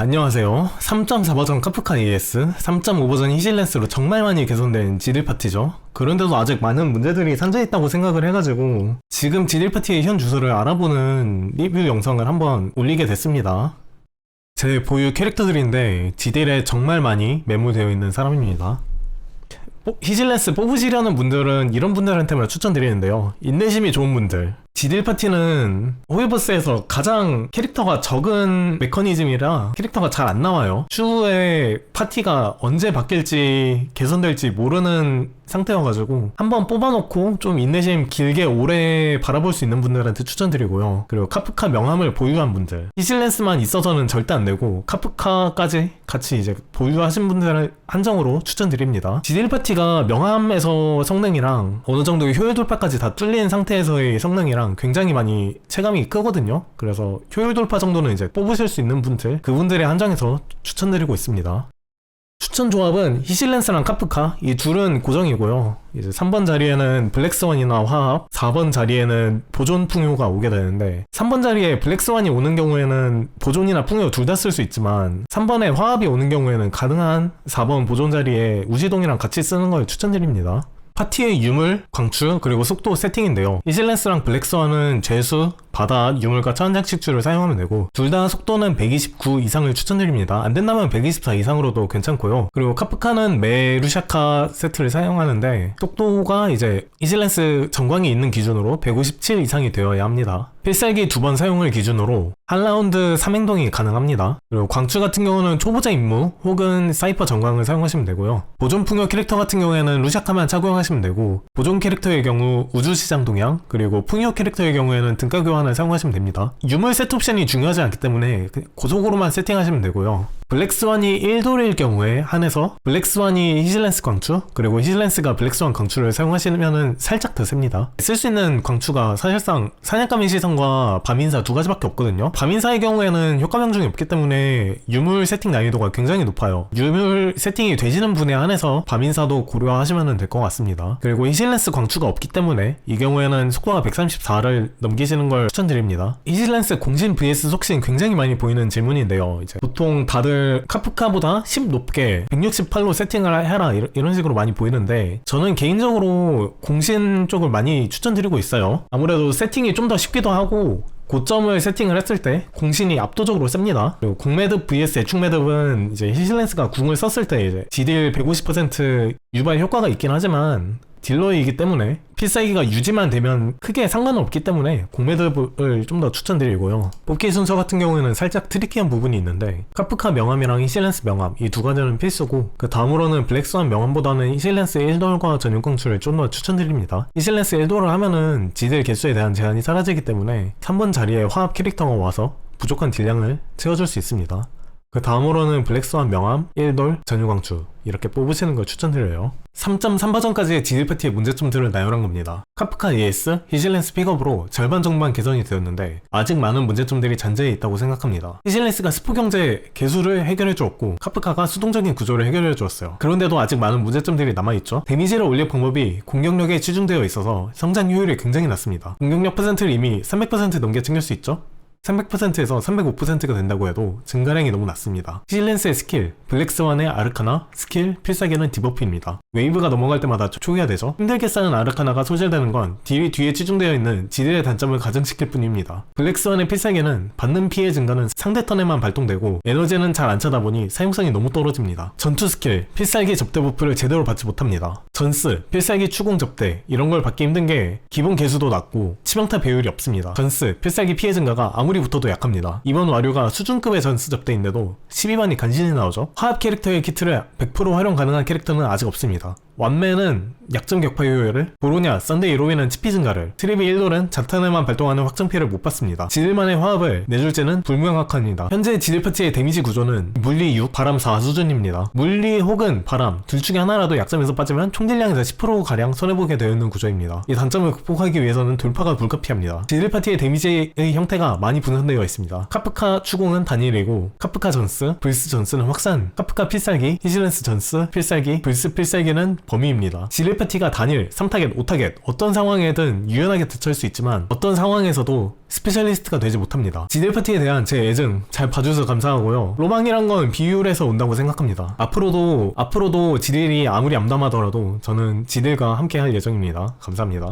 안녕하세요. 3.4버전 카프카 AS, 3.5버전 히실렌스로 정말 많이 개선된 지딜 파티죠. 그런데도 아직 많은 문제들이 산재있다고 생각을 해가지고 지금 지딜 파티의 현 주소를 알아보는 리뷰 영상을 한번 올리게 됐습니다. 제 보유 캐릭터들인데 지딜에 정말 많이 매몰되어 있는 사람입니다. 뽀- 히실렌스 뽑으시려는 분들은 이런 분들한테만 추천드리는데요. 인내심이 좋은 분들. 지딜 파티는 호위버스에서 가장 캐릭터가 적은 메커니즘이라 캐릭터가 잘 안 나와요. 추후에 파티가 언제 바뀔지 개선될지 모르는 상태여가지고 한번 뽑아놓고 좀 인내심 길게 오래 바라볼 수 있는 분들한테 추천드리고요. 그리고 카프카 명함을 보유한 분들. 히실렌스만 있어서는 절대 안 되고 카프카까지 같이 이제 보유하신 분들을 한정으로 추천드립니다. 지딜 파티가 명함에서 성능이랑 어느 정도의 효율 돌파까지 다 뚫린 상태에서의 성능이랑 굉장히 많이 체감이 크거든요. 그래서 효율 돌파 정도는 이제 뽑으실 수 있는 분들 그분들에 한정해서 추천드리고 있습니다. 추천 조합은 히실렌스랑 카프카 이 둘은 고정이고요. 이제 3번 자리에는 블랙스완이나 화합, 4번 자리에는 보존 풍요가 오게 되는데 3번 자리에 블랙스완이 오는 경우에는 보존이나 풍요 둘 다 쓸 수 있지만 3번에 화합이 오는 경우에는 가능한 4번 보존 자리에 우시동이랑 같이 쓰는 걸 추천드립니다. 파티의 유물, 광추, 그리고 속도 세팅인데요. 이실렌스랑 블랙스완은 죄수, 바다, 유물과 천장식주를 사용하면 되고 둘 다 속도는 129 이상을 추천드립니다. 안 된다면 124 이상으로도 괜찮고요. 그리고 카프카는 매 루샤카 세트를 사용하는데 속도가 이제 이실렌스 전광이 있는 기준으로 157 이상이 되어야 합니다. 필살기 두 번 사용을 기준으로 한 라운드 3행동이 가능합니다. 그리고 광추 같은 경우는 초보자 임무 혹은 사이퍼 전광을 사용하시면 되고요. 보존 풍요 캐릭터 같은 경우에는 루샤카만 착용하시면 되고 보존 캐릭터의 경우 우주시장 동향 그리고 풍요 캐릭터의 경우에는 등가 교환을 사용하시면 됩니다. 유물 세트 옵션이 중요하지 않기 때문에 그- 고속으로만 세팅하시면 되고요. 블랙스완이 1돌일 경우에 한해서 블랙스완이 히실렌스 광추 그리고 히실렌스가 블랙스완 광추를 사용하시면은 살짝 더 셉니다. 쓸 수 있는 광추가 사실상 사냥감의 시선과 밤인사 두 가지밖에 없거든요. 밤인사의 경우에는 효과 명중이 없기 때문에 유물 세팅 난이도가 굉장히 높아요. 유물 세팅이 되시는 분에 한해서 밤인사도 고려하시면 될 것 같습니다. 그리고 히실렌스 광추가 없기 때문에 이 경우에는 속도가 134를 넘기시는 걸 추천드립니다. 히실렌스 공신 vs 속신 굉장히 많이 보이는 질문인데요. 이제 보통 다들 카프카보다 10 높게 168로 세팅을 해라 이런- 식으로 많이 보이는데 저는 개인적으로 공신 쪽을 많이 추천드리고 있어요. 아무래도 세팅이 좀 더 쉽기도 하고 고점을 세팅을 했을 때 공신이 압도적으로 셉니다. 그리고 공매듭 vs 애축 매듭은 이제 히실렌스가 궁을 썼을 때 이제 디딜 150% 유발 효과가 있긴 하지만 딜러이기 때문에 필살기가 유지만 되면 크게 상관은 없기 때문에 공매듭을 좀 더 추천드리고요. 뽑기 순서 같은 경우에는 살짝 트리키한 부분이 있는데 카프카 명함이랑 히실렌스 명함 이 두 가지는 필수고 그 다음으로는 블랙스완 명함보다는 히실렌스 1돌과 전용 광추를 좀더 추천드립니다. 히실렌스 1돌을 하면은 지들 개수에 대한 제한이 사라지기 때문에 3번 자리에 화합 캐릭터가 와서 부족한 딜량을 채워줄 수 있습니다. 그 다음으로는 블랙스완 명함, 1돌, 전유광추 이렇게 뽑으시는 걸 추천드려요. 3.3버전까지의 지딜 파티의 문제점들을 나열한 겁니다. 카프카 AS, 히실렌스 픽업으로 절반 정도만 개선이 되었는데 아직 많은 문제점들이 잔재해 있다고 생각합니다. 히실렌스가 스포 경제 개수를 해결해 주었고 카프카가 수동적인 구조를 해결해 주었어요. 그런데도 아직 많은 문제점들이 남아있죠. 데미지를 올릴 방법이 공격력에 치중되어 있어서 성장 효율이 굉장히 낮습니다. 공격력 퍼센트를 이미 300% 넘게 챙길 수 있죠. 300%에서 305%가 된다고 해도 증가량이 너무 낮습니다. 시실렌스의 스킬, 블랙스완의 아르카나, 스킬, 필살기는 디버프입니다. 웨이브가 넘어갈 때마다 초- 초기화 되죠. 힘들게 쌓은 아르카나가 소실되는 건 딜이 뒤에 치중되어 있는 지딜의 단점을 가중시킬 뿐입니다. 블랙스완의 필살기는 받는 피해 증가는 상대 턴에만 발동되고 에너지는 잘 안 차다 보니 사용성이 너무 떨어집니다. 전투 스킬, 필살기 접대 버프를 제대로 받지 못합니다. 전스, 필살기 추궁 접대 이런 걸 받기 힘든 게 기본 개수도 낮고 치명타 배율이 없습니다. 전스, 필살기 피해 증가가 아무리 붙어도 약합니다. 이번 와류가 수준급의 전스 접대인데도 12만이 간신히 나오죠. 화합 캐릭터의 키트를 100% 활용 가능한 캐릭터는 아직 없습니다. 완매는 약점 격파 효율을, 보로냐, 썬데이 로이는 치피 증가를, 트리비 1돌은 자탄에만 발동하는 확정피해를 못 받습니다. 지들만의 화합을 내줄지는 불명확합니다. 현재 지들 파티의 데미지 구조는 물리 6, 바람 4 수준입니다. 물리 혹은 바람 둘 중에 하나라도 약점에서 빠지면 총딜량에서 10%가량 손해보게 되어 있는 구조입니다. 이 단점을 극복하기 위해서는 돌파가 불가피합니다. 지들 파티의 데미지의 형태가 많이 분산되어 있습니다. 카프카 추궁은 단일이고 카프카 전스, 불스 전스는 확산, 카프카 필살기, 히즈렌스 전스, 필살기, 불스 필살기는 범위입니다. 지릴 파티가 단일, 3타겟, 5타겟 어떤 상황에든 유연하게 대처할 수 있지만 어떤 상황에서도 스페셜리스트가 되지 못합니다. 지릴 파티에 대한 제 애증 잘 봐주셔서 감사하고요. 로망이란 건 비율에서 온다고 생각합니다. 앞으로도 앞으로도 지릴이 아무리 암담하더라도 저는 지릴과 함께 할 예정입니다. 감사합니다.